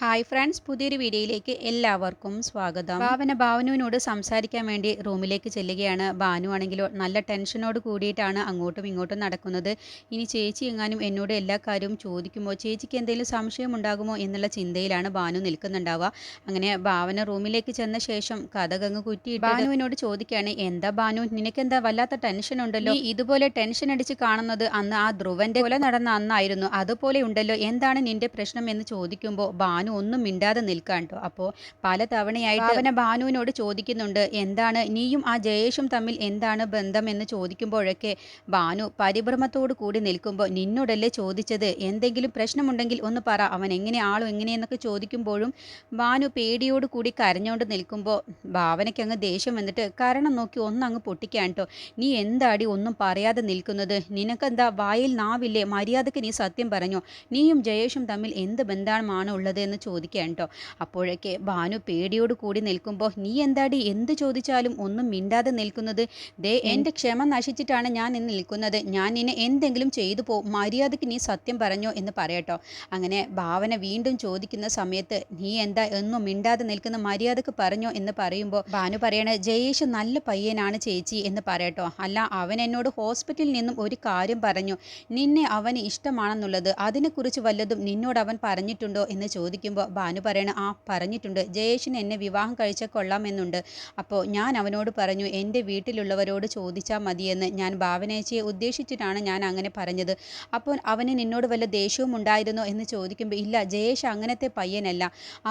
Hi friends പുതിയൊരു വീഡിയോയിലേക്ക് എല്ലാവർക്കും സ്വാഗതം. ഭാവന ഭാവനുവിനോട് സംസാരിക്കാൻ വേണ്ടി റൂമിലേക്ക് ചെല്ലുകയാണ്. ഭാനു ആണെങ്കിലോ നല്ല ടെൻഷനോട് കൂടിയിട്ടാണ് അങ്ങോട്ടും ഇങ്ങോട്ടും നടക്കുന്നത്. ഇനി ചേച്ചി എങ്ങാനും എന്നോട് എല്ലാ കാര്യവും ചോദിക്കുമോ ചേച്ചിക്ക് എന്തെങ്കിലും സംശയം ഉണ്ടാകുമോ എന്നുള്ള ചിന്തയിലാണ് ഭാനു നിൽക്കുന്നുണ്ടാവുക. അങ്ങനെ ഭാവന റൂമിലേക്ക് ചെന്ന ശേഷം കഥകങ്ങ് കുറ്റി ഭാനുവിനോട് ചോദിക്കുകയാണ് എന്താ ഭാനു നിനക്കെന്താ വല്ലാത്ത ടെൻഷൻ ഉണ്ടല്ലോ? ഇതുപോലെ ടെൻഷൻ അടിച്ച് കാണുന്നത് അന്ന് ആ ധ്രുവന്റെ കൊല നടന്ന അന്നായിരുന്നു. അതുപോലെ ഉണ്ടല്ലോ. എന്താണ് നിന്റെ പ്രശ്നം? എന്ന് ചോദിക്കുമ്പോൾ ഭാനു ഒന്നും മിണ്ടാതെ നിൽക്കാൻ കേട്ടോ അപ്പോൾ പല തവണയായിട്ട് അവനെ ഭാനുവിനോട് ചോദിക്കുന്നുണ്ട് എന്താണ്? നീയും ആ ജയേഷും തമ്മിൽ എന്താണ് ബന്ധം? എന്ന് ചോദിക്കുമ്പോഴൊക്കെ ഭാനു പരിഭ്രമത്തോട് കൂടി നിൽക്കുമ്പോൾ നിന്നോടല്ലേ ചോദിച്ചത്? എന്തെങ്കിലും പ്രശ്നമുണ്ടെങ്കിൽ ഒന്ന് പറ. അവൻ എങ്ങനെ ആളും എങ്ങനെയെന്നൊക്കെ ചോദിക്കുമ്പോഴും ഭാനു പേടിയോട് കൂടി കരഞ്ഞുകൊണ്ട് നിൽക്കുമ്പോൾ ഭാവനയ്ക്ക് അങ്ങ് ദേഷ്യം വന്നിട്ട് കരണം നോക്കി ഒന്നങ്ങ് പൊട്ടിക്കാൻ കേട്ടോ നീ എന്താടി ഒന്നും പറയാതെ നിൽക്കുന്നത്? നിനക്കെന്താ? വായിൽ നാവില്ലേ? മര്യാദയ്ക്ക് നീ സത്യം പറഞ്ഞു. നീയും ജയേഷും തമ്മിൽ എന്ത് ബന്ധമാണ് ഉള്ളത് എന്ന് ചോദിക്കാൻ കേട്ടോ അപ്പോഴൊക്കെ ഭാനു പേടിയോട് കൂടി നിൽക്കുമ്പോൾ നീ എന്താടി? എന്ത് ചോദിച്ചാലും ഒന്നും മിണ്ടാതെ നിൽക്കുന്നത്? ദേ എന്റെ ക്ഷമ നശിച്ചിട്ടാണ് ഞാൻ ഇന്ന് നിൽക്കുന്നത്. ഞാൻ നിന്നെ എന്തെങ്കിലും ചെയ്തു പോ മര്യാദയ്ക്ക് നീ സത്യം പറഞ്ഞോ എന്ന് പറയട്ടോ അങ്ങനെ ഭാവന വീണ്ടും ചോദിക്കുന്ന സമയത്ത് നീ എന്താ എന്നും മിണ്ടാതെ നിൽക്കുന്ന മര്യാദയ്ക്ക് പറഞ്ഞോ എന്ന് പറയുമ്പോൾ ഭാനു പറയണേ ജയേഷ് നല്ല പയ്യനാണ് ചേച്ചി എന്ന് പറയട്ടോ അല്ല അവൻ എന്നോട് ഹോസ്പിറ്റലിൽ നിന്നും ഒരു കാര്യം പറഞ്ഞു. നിന്നെ അവന് ഇഷ്ടമാണെന്നുള്ളത് അതിനെക്കുറിച്ച് വല്ലതും നിന്നോട് അവൻ പറഞ്ഞിട്ടുണ്ടോ? എന്ന് ചോദിക്കുമ്പോൾ ഭാനു പറയണ ആ പറഞ്ഞിട്ടുണ്ട്. ജയേഷിന് എന്നെ വിവാഹം കഴിച്ച കൊള്ളാമെന്നുണ്ട് അപ്പോൾ ഞാൻ അവനോട് പറഞ്ഞു എന്റെ വീട്ടിലുള്ളവരോട് ചോദിച്ചാൽ മതിയെന്ന്. ഞാൻ ഭാവനേച്ചയെ ഉദ്ദേശിച്ചിട്ടാണ് ഞാൻ അങ്ങനെ പറഞ്ഞത്. അപ്പോൾ അവന് നിന്നോട് വല്ല ദേഷ്യവും ഉണ്ടായിരുന്നോ? എന്ന് ചോദിക്കുമ്പോൾ ഇല്ല ജയേഷ് അങ്ങനത്തെ പയ്യനല്ല.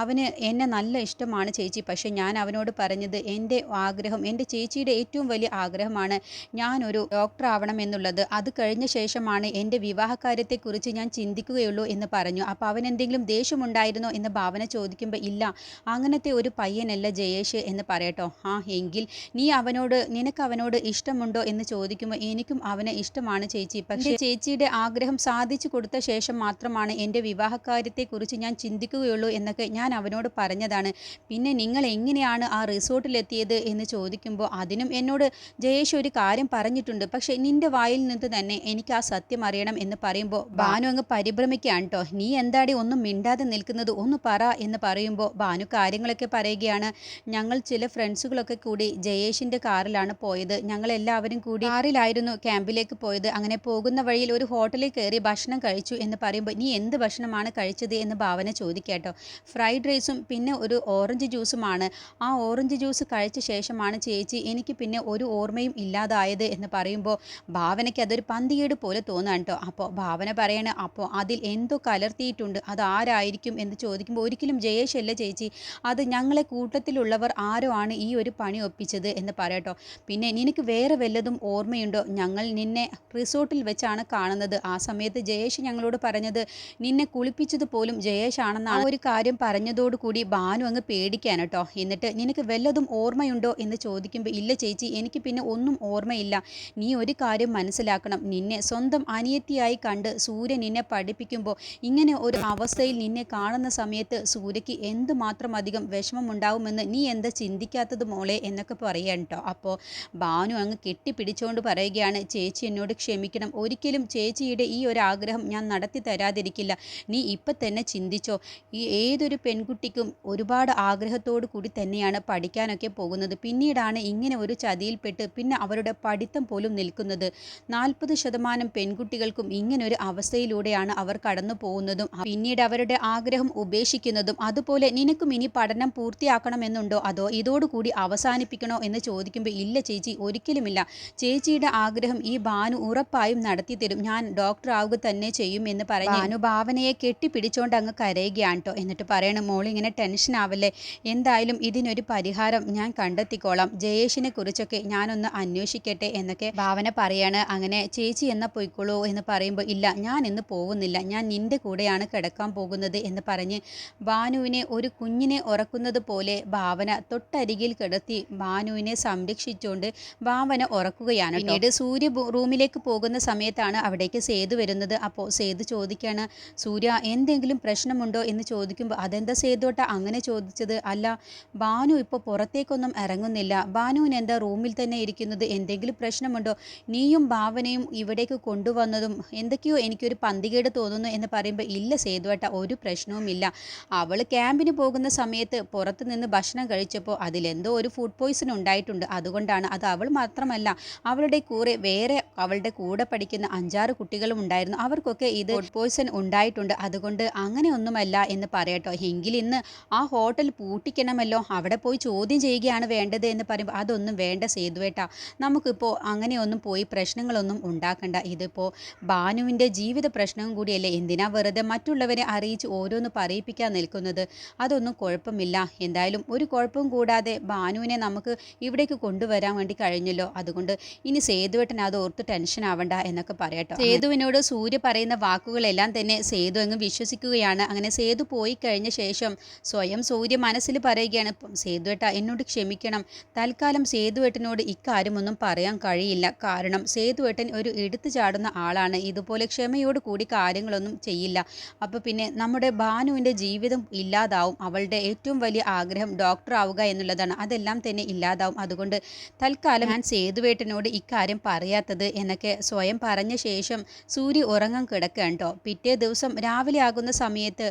അവന് എന്നെ നല്ല ഇഷ്ടമാണ് ചേച്ചി. പക്ഷേ ഞാൻ അവനോട് പറഞ്ഞത് എന്റെ ആഗ്രഹം എന്റെ ചേച്ചിയുടെ ഏറ്റവും വലിയ ആഗ്രഹമാണ് ഞാനൊരു ഡോക്ടർ ആവണം എന്നുള്ളത് അത് കഴിഞ്ഞ ശേഷമാണ് എന്റെ വിവാഹകാര്യത്തെക്കുറിച്ച് ഞാൻ ചിന്തിക്കുകയുള്ളൂ എന്ന് പറഞ്ഞു. അപ്പോൾ അവൻ എന്തെങ്കിലും ദേഷ്യമുണ്ടായിരുന്നോ എന്ന് ഭാവന ചോദിക്കുമ്പോൾ ഇല്ല. അങ്ങനത്തെ ഒരു പയ്യനല്ല ജയേഷ് എന്ന് പറയട്ടോ. ആ എങ്കിൽ നീ അവനോട് നിനക്ക് അവനോട് ഇഷ്ടമുണ്ടോ എന്ന് ചോദിക്കുമ്പോൾ എനിക്കും അവനെ ഇഷ്ടമാണ് ചേച്ചി. പക്ഷേ ചേച്ചിയുടെ ആഗ്രഹം സാധിച്ചു കൊടുത്ത ശേഷം മാത്രമാണ് എന്റെ വിവാഹകാര്യത്തെക്കുറിച്ച് ഞാൻ ചിന്തിക്കുകയുള്ളൂ എന്നൊക്കെ ഞാൻ അവനോട് പറഞ്ഞതാണ്. പിന്നെ നിങ്ങൾ എങ്ങനെയാണ് ആ റിസോർട്ടിലെത്തിയത് എന്ന് ചോദിക്കുമ്പോൾ അതിനും എന്നോട് ജയേഷ് ഒരു കാര്യം പറഞ്ഞിട്ടുണ്ട്. പക്ഷേ നിന്റെ വായിൽ നിന്ന് തന്നെ എനിക്ക് ആ സത്യം അറിയണം എന്ന് പറയുമ്പോൾ ഭാനു അങ്ങ് പരിഭ്രമിക്കുകയാണ് കേട്ടോ നീ എന്താടി ഒന്നും മിണ്ടാതെ നിൽക്കുന്നത് ഒന്ന് പറ എന്ന് പറയുമ്പോൾ ഭാനു കാര്യങ്ങളൊക്കെ പറയുകയാണ്. ഞങ്ങൾ ചില ഫ്രണ്ട്സുകളൊക്കെ കൂടി ജയേഷിന്റെ കാറിലാണ് പോയത്. ഞങ്ങൾ എല്ലാവരും കൂടി കാറിലായിരുന്നു ക്യാമ്പിലേക്ക് പോയത്. അങ്ങനെ പോകുന്ന വഴിയിൽ ഒരു ഹോട്ടലിൽ കയറി ഭക്ഷണം കഴിച്ചു എന്ന് പറയുമ്പോൾ നീ എന്ത് ഭക്ഷണമാണ് കഴിച്ചത്? എന്ന് ഭാവന ചോദിക്കാട്ടോ. ഫ്രൈഡ് റൈസും പിന്നെ ഒരു ഓറഞ്ച് ജ്യൂസുമാണ്. ആ ഓറഞ്ച് ജ്യൂസ് കഴിച്ച ശേഷമാണ് ചേച്ചി എനിക്ക് പിന്നെ ഒരു ഓർമ്മയും ഇല്ലാതായത് എന്ന് പറയുമ്പോൾ ഭാവനയ്ക്ക് അതൊരു പന്തികേട് പോലെ തോന്നാൻ കേട്ടോ അപ്പോൾ ഭാവന പറയണ അപ്പോൾ അതിൽ എന്തോ കലർത്തിയിട്ടുണ്ട്. അത് ആരായിരിക്കും? എന്ന് ചോദിക്കുമ്പോൾ ഒരിക്കലും ജയേഷ് അല്ല ചേച്ചി. അത് ഞങ്ങളെ കൂട്ടത്തിലുള്ളവർ ആരോ ആണ് ഈ ഒരു പണി ഒപ്പിച്ചത് എന്ന് പറയട്ടോ പിന്നെ നിനക്ക് വേറെ വല്ലതും ഓർമ്മയുണ്ടോ? ഞങ്ങൾ നിന്നെ റിസോർട്ടിൽ വെച്ചാണ് കാണുന്നത്. ആ സമയത്ത് ജയേഷ് ഞങ്ങളോട് പറഞ്ഞത് നിന്നെ കുളിപ്പിച്ചത് പോലും ജയേഷ് ആണെന്നാണ്. ഒരു കാര്യം പറഞ്ഞതോടുകൂടി ഭാനു അങ്ങ് പേടിക്കാൻ കേട്ടോ എന്നിട്ട് നിനക്ക് വല്ലതും ഓർമ്മയുണ്ടോ എന്ന് ചോദിക്കുമ്പോൾ ഇല്ല ചേച്ചി എനിക്ക് പിന്നെ ഒന്നും ഓർമ്മയില്ല. നീ ഒരു കാര്യം മനസ്സിലാക്കണം. നിന്നെ സ്വന്തം അനിയത്തിയായി കണ്ട് സൂര്യൻ നിന്നെ പഠിപ്പിക്കുമ്പോൾ ഇങ്ങനെ ഒരു അവസ്ഥയിൽ നിന്നെ കാണുന്ന സമയത്ത് സൂര്യയ്ക്ക് എന്തുമാത്രം അധികം വിഷമമുണ്ടാവുമെന്ന് നീ എന്താ ചിന്തിക്കാത്തത് മോളെ എന്നൊക്കെ പറയാൻ കേട്ടോ അപ്പോൾ ഭാനു അങ്ങ് കെട്ടിപ്പിടിച്ചുകൊണ്ട് പറയുകയാണ് ചേച്ചി എന്നോട് ക്ഷമിക്കണം. ഒരിക്കലും ചേച്ചിയുടെ ഈ ഒരു ആഗ്രഹം ഞാൻ നടത്തി തരാതിരിക്കില്ല. നീ ഇപ്പം തന്നെ ചിന്തിച്ചോ. ഈ ഏതൊരു പെൺകുട്ടിക്കും ഒരുപാട് ആഗ്രഹത്തോടു കൂടി തന്നെയാണ് പഠിക്കാനൊക്കെ പോകുന്നത്. പിന്നീടാണ് ഇങ്ങനെ ഒരു ചതിയിൽപ്പെട്ട് പിന്നെ അവരുടെ പഠിത്തം പോലും നിൽക്കുന്നത്. നാൽപ്പത് ശതമാനം പെൺകുട്ടികൾക്കും ഇങ്ങനൊരു അവസ്ഥയിലൂടെയാണ് അവർ കടന്നു പോകുന്നതും പിന്നീട് അവരുടെ ആഗ്രഹം ഉപേക്ഷിക്കുന്നതും അതുപോലെ നിനക്കും ഇനി പഠനം പൂർത്തിയാക്കണമെന്നുണ്ടോ? അതോ ഇതോടുകൂടി അവസാനിപ്പിക്കണോ എന്ന് ചോദിക്കുമ്പോൾ ഇല്ല ചേച്ചി ഒരിക്കലുമില്ല. ചേച്ചിയുടെ ആഗ്രഹം ഈ ഭാനു ഉറപ്പായും നടത്തി തരും. ഞാൻ ഡോക്ടർ ആവുക തന്നെ ചെയ്യും എന്ന് പറഞ്ഞ് ഭാനു ഭാവനയെ കെട്ടിപ്പിടിച്ചോണ്ട് അങ്ങ് കരയുകയാണ് കേട്ടോ എന്നിട്ട് പറയണം മോളിങ്ങനെ ടെൻഷൻ ആവല്ലേ? എന്തായാലും ഇതിനൊരു പരിഹാരം ഞാൻ കണ്ടെത്തിക്കോളാം. ജയേഷിനെ കുറിച്ചൊക്കെ ഞാനൊന്ന് അന്വേഷിക്കട്ടെ എന്നൊക്കെ ഭാവന പറയാണ്. അങ്ങനെ ചേച്ചി എന്നാ പൊയ്ക്കോളൂ എന്ന് പറയുമ്പോൾ ഇല്ല ഞാൻ ഇന്ന് പോകുന്നില്ല. ഞാൻ നിന്റെ കൂടെയാണ് കിടക്കാൻ പോകുന്നത് എന്ന് പറഞ്ഞ് ഭാനുവിനെ ഒരു കുഞ്ഞിനെ ഉറക്കുന്നത് പോലെ ഭാവന തൊട്ടരികിൽ കിടത്തി ഭാനുവിനെ സംരക്ഷിച്ചുകൊണ്ട് ഭാവന ഉറക്കുകയാണ്. പിന്നീട് സൂര്യ റൂമിലേക്ക് പോകുന്ന സമയത്താണ് അവിടേക്ക് സേതു വരുന്നത്. അപ്പോൾ സേതു ചോദിക്കുകയാണ് സൂര്യ എന്തെങ്കിലും പ്രശ്നമുണ്ടോ? എന്ന് ചോദിക്കുമ്പോൾ അതെന്താ സേതുട്ട അങ്ങനെ ചോദിച്ചത്? അല്ല ഭാനു ഇപ്പോൾ പുറത്തേക്കൊന്നും ഇറങ്ങുന്നില്ല. ഭാനുവിന് എന്താ റൂമിൽ തന്നെ ഇരിക്കുന്നത്? എന്തെങ്കിലും പ്രശ്നമുണ്ടോ? നീയും ഭാവനയും ഇവിടേക്ക് കൊണ്ടുവന്നതും എന്തൊക്കെയോ എനിക്കൊരു പന്തികേട് തോന്നുന്നു എന്ന് പറയുമ്പോൾ ഇല്ല സേതുവേട്ട ഒരു പ്രശ്നവുമില്ല. പ്രശ്നമില്ല അവൾ ക്യാമ്പിന് പോകുന്ന സമയത്ത് പുറത്ത് നിന്ന് ഭക്ഷണം കഴിച്ചപ്പോൾ അതിലെന്തോ ഒരു ഫുഡ് പോയ്സൺ ഉണ്ടായിട്ടുണ്ട്. അതുകൊണ്ടാണ് അത് അവൾ മാത്രമല്ല അവളുടെ കൂടെ വേറെ അവളുടെ കൂടെ പഠിക്കുന്ന അഞ്ചാറ് കുട്ടികളും ഉണ്ടായിരുന്നു. അവർക്കൊക്കെ ഇത് ഫുഡ് പോയ്സൺ ഉണ്ടായിട്ടുണ്ട്. അതുകൊണ്ട് അങ്ങനെ ഒന്നുമല്ല എന്ന് പറയട്ടോ. എങ്കിൽ ഇന്ന് ആ ഹോട്ടൽ പൂട്ടിക്കണമല്ലോ. അവിടെ പോയി ചോദ്യം ചെയ്യുകയാണ് വേണ്ടത് എന്ന് പറയുമ്പോൾ അതൊന്നും വേണ്ട സേതുവേട്ട. നമുക്കിപ്പോൾ അങ്ങനെയൊന്നും പോയി പ്രശ്നങ്ങളൊന്നും ഉണ്ടാക്കണ്ട. ഇതിപ്പോൾ ഭാനുവിന്റെ ജീവിത പ്രശ്നവും കൂടിയല്ലേ. എന്തിനാ വെറുതെ മറ്റുള്ളവരെ അറിയിച്ച് ഓരോന്ന് പറയിപ്പിക്കാൻ നിൽക്കുന്നത്. അതൊന്നും കുഴപ്പമില്ല. എന്തായാലും ഒരു കുഴപ്പവും കൂടാതെ ഭാനുവിനെ നമുക്ക് ഇവിടേക്ക് കൊണ്ടുവരാൻ വേണ്ടി കഴിഞ്ഞല്ലോ. അതുകൊണ്ട് ഇനി സേതുവേട്ടൻ അത് ഓർത്ത് ടെൻഷൻ ആവണ്ട എന്നൊക്കെ പറയട്ടോ സേതുവിനോട് സൂര്യ പറയുന്ന വാക്കുകളെല്ലാം തന്നെ സേതു അങ്ങ് വിശ്വസിക്കുകയാണ്. അങ്ങനെ സേതു പോയി കഴിഞ്ഞ ശേഷം സ്വയം സൂര്യ മനസ്സിൽ പറയുകയാണ് സേതുവേട്ട എന്നോട് ക്ഷമിക്കണം. തൽക്കാലം സേതുവേട്ടനോട് ഇക്കാര്യമൊന്നും പറയാൻ കഴിയില്ല. കാരണം സേതുവേട്ടൻ ഒരു എടുത്തു ചാടുന്ന ആളാണ്. ഇതുപോലെ ക്ഷമയോട് കൂടി കാര്യങ്ങളൊന്നും ചെയ്യില്ല. അപ്പോൾ പിന്നെ നമ്മുടെ ഭാനുവിന്റെ ജീവിതം ഇല്ലാതാവും. അവളുടെ ഏറ്റവും വലിയ ആഗ്രഹം ഡോക്ടർ ആവുക എന്നുള്ളതാണ്. അതെല്ലാം തന്നെ ഇല്ലാതാവും. അതുകൊണ്ട് തൽക്കാലം ഞാൻ സേതുവേട്ടനോട് ഇക്കാര്യം പറയാത്തത് എന്നൊക്കെ സ്വയം പറഞ്ഞ ശേഷം സൂര്യ ഉറങ്ങാൻ കിടക്കുകയാണ് കേട്ടോ പിറ്റേ ദിവസം രാവിലെ ആകുന്ന സമയത്ത്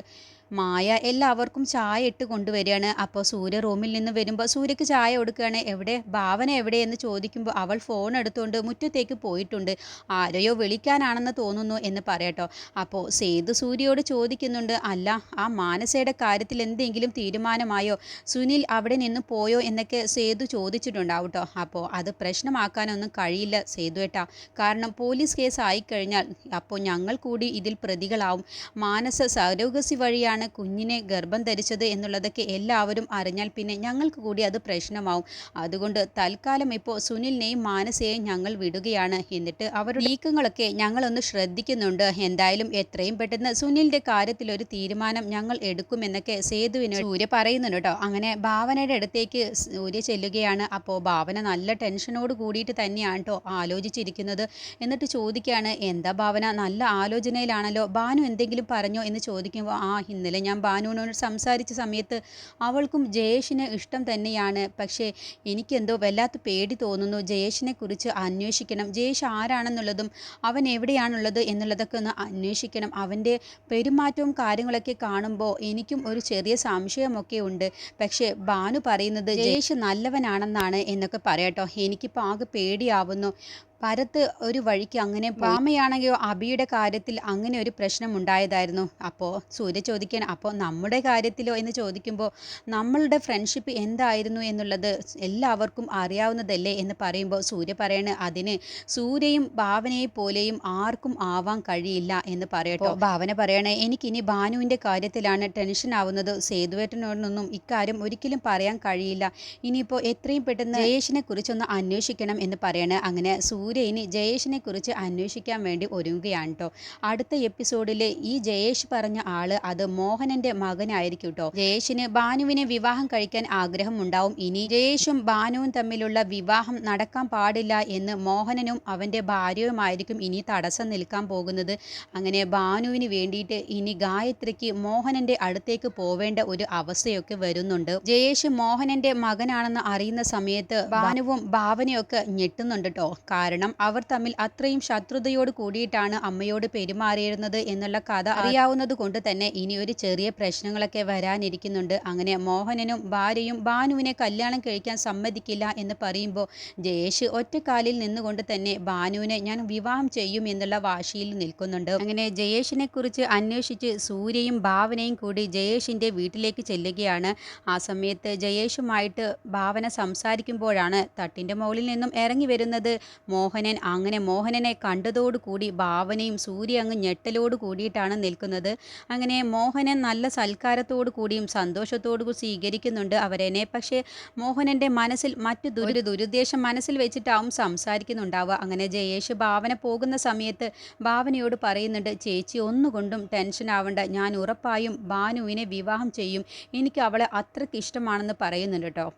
മായ എല്ലാവർക്കും ചായ ഇട്ട് കൊണ്ടുവരികയാണ്. അപ്പോൾ സൂര്യ റൂമിൽ നിന്ന് വരുമ്പോൾ സൂര്യക്ക് ചായ കൊടുക്കുകയാണ്. എവിടെ? ഭാവന എവിടെയെന്ന് ചോദിക്കുമ്പോൾ അവൾ ഫോൺ എടുത്തുകൊണ്ട് മുറ്റത്തേക്ക് പോയിട്ടുണ്ട്. ആരെയോ വിളിക്കാനാണെന്ന് തോന്നുന്നു എന്ന് പറയട്ടോ. അപ്പോൾ സേതു സൂര്യയോട് ചോദിക്കുന്നുണ്ട് അല്ല ആ മാനസയുടെ കാര്യത്തിൽ എന്തെങ്കിലും തീരുമാനമായോ? സുനിൽ അവിടെ നിന്ന് പോയോ? എന്നൊക്കെ സേതു ചോദിച്ചിട്ടുണ്ടാവും കേട്ടോ അപ്പോൾ അത് പ്രശ്നമാക്കാനൊന്നും കഴിയില്ല സേതു ഏട്ടാ കാരണം പോലീസ് കേസ് ആയിക്കഴിഞ്ഞാൽ അപ്പോൾ ഞങ്ങൾ കൂടി ഇതിൽ പ്രതികളാവും. മാനസ സരോഗസി വഴിയാണ് എന്തിനാണ് കുഞ്ഞിനെ ഗർഭം ധരിച്ചത് എന്നുള്ളതൊക്കെ എല്ലാവരും അറിഞ്ഞാൽ പിന്നെ ഞങ്ങൾക്ക് കൂടി അത് പ്രശ്നമാവും. അതുകൊണ്ട് തൽക്കാലം ഇപ്പോൾ സുനിലിനെയും മാനസയെയും ഞങ്ങൾ വിടുകയാണ്. എന്നിട്ട് അവരുടെ നീക്കങ്ങളൊക്കെ ഞങ്ങളൊന്ന് ശ്രദ്ധിക്കുന്നുണ്ട്. എന്തായാലും എത്രയും പെട്ടെന്ന് സുനിലിന്റെ കാര്യത്തിൽ ഒരു തീരുമാനം ഞങ്ങൾ എടുക്കുമെന്നൊക്കെ സേതുവിന് സൂര്യ പറയുന്നുണ്ട് കേട്ടോ. അങ്ങനെ ഭാവനയുടെ അടുത്തേക്ക് സൂര്യ ചെല്ലുകയാണ്. അപ്പോൾ ഭാവന നല്ല ടെൻഷനോട് കൂടിയിട്ട് തന്നെയാണ് കേട്ടോ ആലോചിച്ചിരിക്കുന്നത്. എന്നിട്ട് ചോദിക്കുകയാണ് എന്താ ഭാവന? നല്ല ആലോചനയിലാണല്ലോ. ഭാനു എന്തെങ്കിലും പറഞ്ഞോ? എന്ന് ചോദിക്കുമ്പോൾ ആ ഇന്ന് ഇന്നലെ ഞാൻ ബാനുവിനോട് സംസാരിച്ച സമയത്ത് അവൾക്കും ജയേഷിനെ ഇഷ്ടം തന്നെയാണ്. പക്ഷേ എനിക്കെന്തോ വല്ലാത്ത പേടി തോന്നുന്നു. ജയേഷിനെ കുറിച്ച് അന്വേഷിക്കണം. ജയേഷ് ആരാണെന്നുള്ളതും അവൻ എവിടെയാണുള്ളത് എന്നുള്ളതൊക്കെ ഒന്ന് അന്വേഷിക്കണം. അവന്റെ പെരുമാറ്റവും കാര്യങ്ങളൊക്കെ കാണുമ്പോൾ എനിക്കും ഒരു ചെറിയ സംശയമൊക്കെ ഉണ്ട്. പക്ഷേ ബാനു പറയുന്നത് ജയേഷ് നല്ലവനാണെന്നാണ് എന്നൊക്കെ പറയട്ടോ എനിക്കിപ്പോൾ ആകെ പേടിയാവുന്നു. ഭരത് ഒരു വഴിക്ക് അങ്ങനെ വാമയാണെങ്കിലോ അബിയുടെ കാര്യത്തിൽ അങ്ങനെ ഒരു പ്രശ്നം ഉണ്ടായതായിരുന്നു. അപ്പോൾ സൂര്യ ചോദിക്കാൻ അപ്പോൾ നമ്മുടെ കാര്യത്തിലോ? എന്ന് ചോദിക്കുമ്പോൾ നമ്മളുടെ ഫ്രണ്ട്ഷിപ്പ് എന്തായിരുന്നു എന്നുള്ളത് എല്ലാവർക്കും അറിയാവുന്നതല്ലേ? എന്ന് പറയുമ്പോൾ സൂര്യ പറയണ അതിന് സൂര്യയും ഭാവനയെ പോലെയും ആർക്കും ആവാൻ കഴിയില്ല. എന്ന് പറയട്ടോ ഭാവന പറയണേ എനിക്കിനി ഭാനുവിന്റെ കാര്യത്തിലാണ് ടെൻഷൻ ആവുന്നത്. സേതുവേട്ടനോടൊന്നും ഇക്കാര്യം ഒരിക്കലും പറയാൻ കഴിയില്ല. ഇനിയിപ്പോൾ എത്രയും പെട്ടെന്ന് ജയേഷിനെ കുറിച്ചൊന്ന് അന്വേഷിക്കണം എന്ന് പറയണേ. അങ്ങനെ സൂര്യ സൂര്യ ഇനി ജയേഷിനെ കുറിച്ച് അന്വേഷിക്കാൻ വേണ്ടി ഒരുങ്ങുകയാണ് കേട്ടോ അടുത്ത എപ്പിസോഡിൽ ഈ ജയേഷ് പറഞ്ഞ ആൾ അത് മോഹനന്റെ മകനായിരിക്കും കേട്ടോ ജയേഷിന് ബാനുവിനെ വിവാഹം കഴിക്കാൻ ആഗ്രഹം ഉണ്ടാവും. ഇനി ജയേഷും ബാനുവും തമ്മിലുള്ള വിവാഹം നടക്കാൻ പാടില്ല എന്ന് മോഹനനും അവന്റെ ഭാര്യയുമായിരിക്കും ഇനി തടസ്സം നിൽക്കാൻ പോകുന്നത്. അങ്ങനെ ബാനുവിന് വേണ്ടിയിട്ട് ഇനി ഗായത്രിക്ക് മോഹനന്റെ അടുത്തേക്ക് പോവേണ്ട ഒരു അവസ്ഥയൊക്കെ വരുന്നുണ്ട്. ജയേഷ് മോഹനന്റെ മകനാണെന്ന് അറിയുന്ന സമയത്ത് ബാനുവും ഭാവനയൊക്കെ ഞെട്ടുന്നുണ്ട് കേട്ടോ കാരണം കാരണം അവർ തമ്മിൽ അത്രയും ശത്രുതയോട് കൂടിയിട്ടാണ് അമ്മയോട് പെരുമാറിയിരുന്നത് എന്നുള്ള കഥ അറിയാവുന്നത് കൊണ്ട് തന്നെ ഇനി ഒരു ചെറിയ പ്രശ്നങ്ങളൊക്കെ വരാനിരിക്കുന്നുണ്ട്. അങ്ങനെ മോഹനനും ഭാര്യയും ഭാനുവിനെ കല്യാണം കഴിക്കാൻ സമ്മതിക്കില്ല എന്ന് പറയുമ്പോൾ ജയേഷ് ഒറ്റക്കാലിൽ നിന്നുകൊണ്ട് തന്നെ ഭാനുവിനെ ഞാൻ വിവാഹം ചെയ്യും എന്നുള്ള വാശിയിൽ നിൽക്കുന്നുണ്ട്. അങ്ങനെ ജയേഷിനെ കുറിച്ച് അന്വേഷിച്ച് സൂര്യയും ഭാവനയും കൂടി ജയേഷിന്റെ വീട്ടിലേക്ക് ചെല്ലുകയാണ്. ആ സമയത്ത് ജയേഷുമായിട്ട് ഭാവന സംസാരിക്കുമ്പോഴാണ് തട്ടിന്റെ മുകളിൽ നിന്നും ഇറങ്ങി വരുന്നത്. മോ മോഹനൻ അങ്ങനെ മോഹനനെ കണ്ടതോടുകൂടി ഭാവനയും സൂര്യ അങ്ങ് ഞെട്ടലോട് കൂടിയിട്ടാണ് നിൽക്കുന്നത്. അങ്ങനെ മോഹനൻ നല്ല സൽക്കാരത്തോടു കൂടിയും സന്തോഷത്തോടു സ്വീകരിക്കുന്നുണ്ട് അവരെന്നെ പക്ഷേ മോഹനന്റെ മനസ്സിൽ മറ്റു ദുരു ദുരുദ്ദേശം മനസ്സിൽ വെച്ചിട്ടാവും സംസാരിക്കുന്നുണ്ടാവുക. അങ്ങനെ ജയേഷ് ഭാവന പോകുന്ന സമയത്ത് ഭാവനയോട് പറയുന്നുണ്ട് ചേച്ചി ഒന്നുകൊണ്ടും ടെൻഷൻ ആവണ്ട. ഞാൻ ഉറപ്പായും ഭാനുവിനെ വിവാഹം ചെയ്യും. എനിക്ക് അവളെ അത്രയ്ക്ക് ഇഷ്ടമാണെന്ന് പറയുന്നുണ്ട് കേട്ടോ